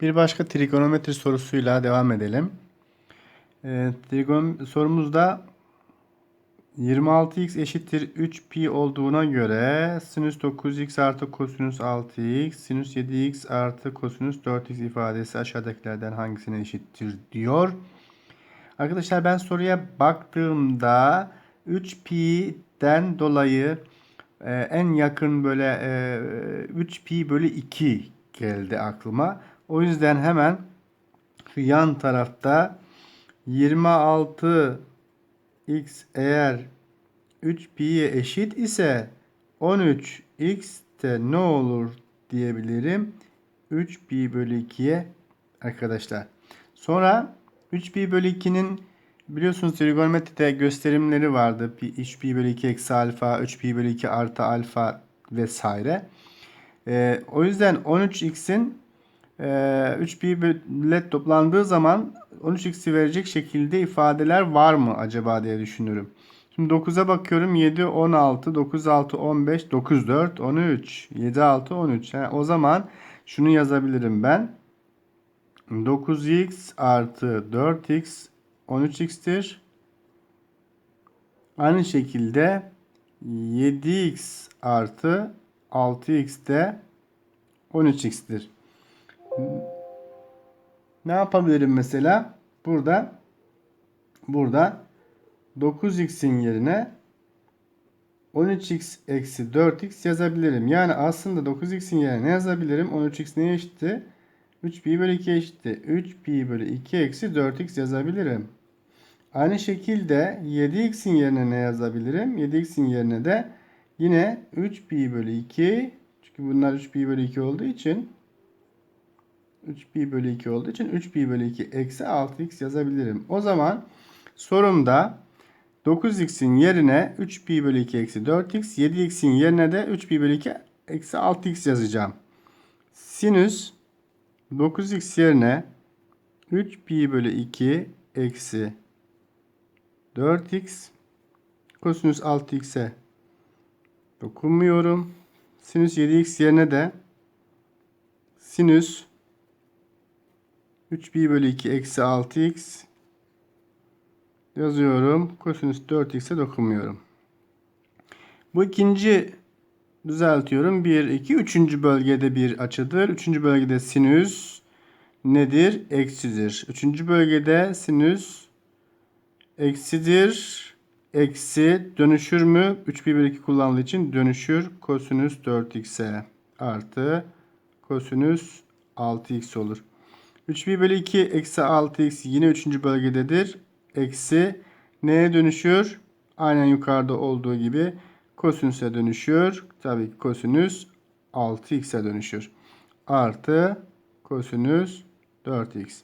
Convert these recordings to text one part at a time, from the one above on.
Bir başka trigonometri sorusuyla devam edelim. Ee, trigon sorumuzda 26x eşittir 3pi olduğuna göre sinüs 9x artı kosinüs 6x, sinüs 7x artı kosinüs 4x ifadesi aşağıdakilerden hangisine eşittir diyor. Arkadaşlar ben soruya baktığımda 3pi'den dolayı e, en yakın böyle e, 3pi bölü 2 geldi aklıma. O yüzden hemen yan tarafta 26 x eğer 3pi'ye eşit ise 13x de ne olur diyebilirim. 3pi bölü 2'ye arkadaşlar. Sonra 3pi bölü 2'nin biliyorsunuz trigonometride gösterimleri vardı. 3pi bölü 2 eksi alfa, 3pi bölü 2 artı alfa vesaire. Ee, o yüzden 13x'in e, 3pi ile toplandığı zaman 13x'i verecek şekilde ifadeler var mı acaba diye düşünüyorum. Şimdi 9'a bakıyorum. 7, 16, 9, 6, 15, 9, 4, 13, 7, 6, 13. Yani o zaman şunu yazabilirim ben. 9x artı 4x 13x'tir. Aynı şekilde 7x artı 6x de 13x'tir. Ne yapabilirim mesela? Burada burada 9x'in yerine 13x eksi 4x yazabilirim. Yani aslında 9x'in yerine ne yazabilirim? 13x neye eşitti? 3pi bölü 2 eşitti. 3pi bölü 2 eksi 4x yazabilirim. Aynı şekilde 7x'in yerine ne yazabilirim? 7x'in yerine de yine 3pi bölü 2 çünkü bunlar 3pi bölü 2 olduğu için 3pi bölü 2 olduğu için 3pi bölü 2 eksi 6x yazabilirim. O zaman sorumda 9x'in yerine 3pi bölü 2 eksi 4x, 7x'in yerine de 3pi bölü 2 eksi 6x yazacağım. Sinüs 9x yerine 3pi bölü 2 eksi 4x kosinüs 6x'e dokunmuyorum. Sinüs 7x yerine de sinüs 3pi bölü 2 eksi 6x yazıyorum. Kosinüs 4x'e dokunmuyorum. Bu ikinci düzeltiyorum. 1, 2, 3. bölgede bir açıdır. 3. bölgede sinüs nedir? Eksidir. 3. bölgede sinüs eksidir. Eksi dönüşür mü? 3 bölü 2 kullanıldığı için dönüşür. Kosinüs 4x'e artı kosinüs 6x olur. 3 bölü 2 eksi 6x yine 3. bölgededir. Eksi neye dönüşüyor? Aynen yukarıda olduğu gibi kosinüse dönüşüyor. Tabii ki kosinüs 6x'e dönüşüyor. Artı kosinüs 4x.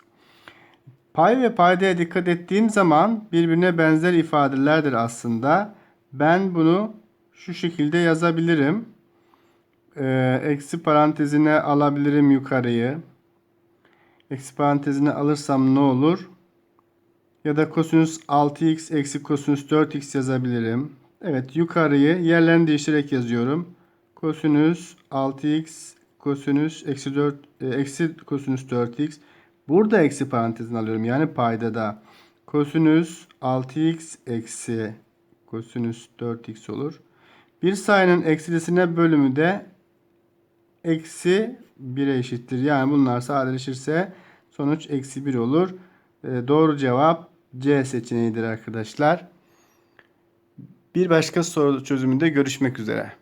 Pay ve paydaya dikkat ettiğim zaman birbirine benzer ifadelerdir aslında. Ben bunu şu şekilde yazabilirim. Ee, eksi parantezine alabilirim yukarıyı. Eksi parantezine alırsam ne olur? Ya da kosinüs 6x eksi kosinüs 4x yazabilirim. Evet yukarıyı yerlerini değiştirerek yazıyorum. Kosinüs 6x kosinüs eksi 4 e, eksi kosinüs 4x. Burada eksi parantezini alıyorum. Yani payda da kosinüs 6x eksi kosinüs 4x olur. Bir sayının eksilisine bölümü de eksi 1'e eşittir. Yani bunlar sadeleşirse sonuç eksi 1 olur. E, doğru cevap C seçeneğidir arkadaşlar. Bir başka soru çözümünde görüşmek üzere.